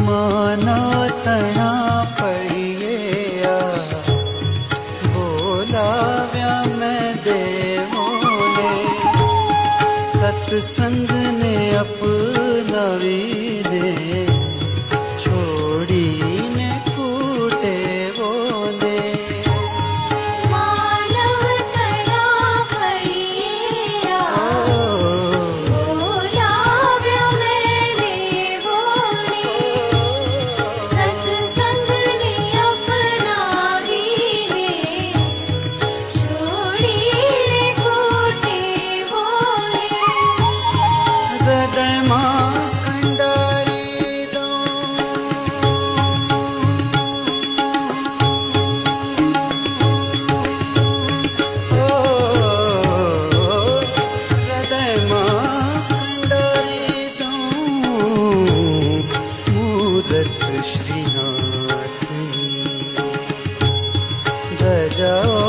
माना तना पड़िएया बोलाव्या मैं देवोले सत्संग ने अपना वीरे श्रीनाथ गजा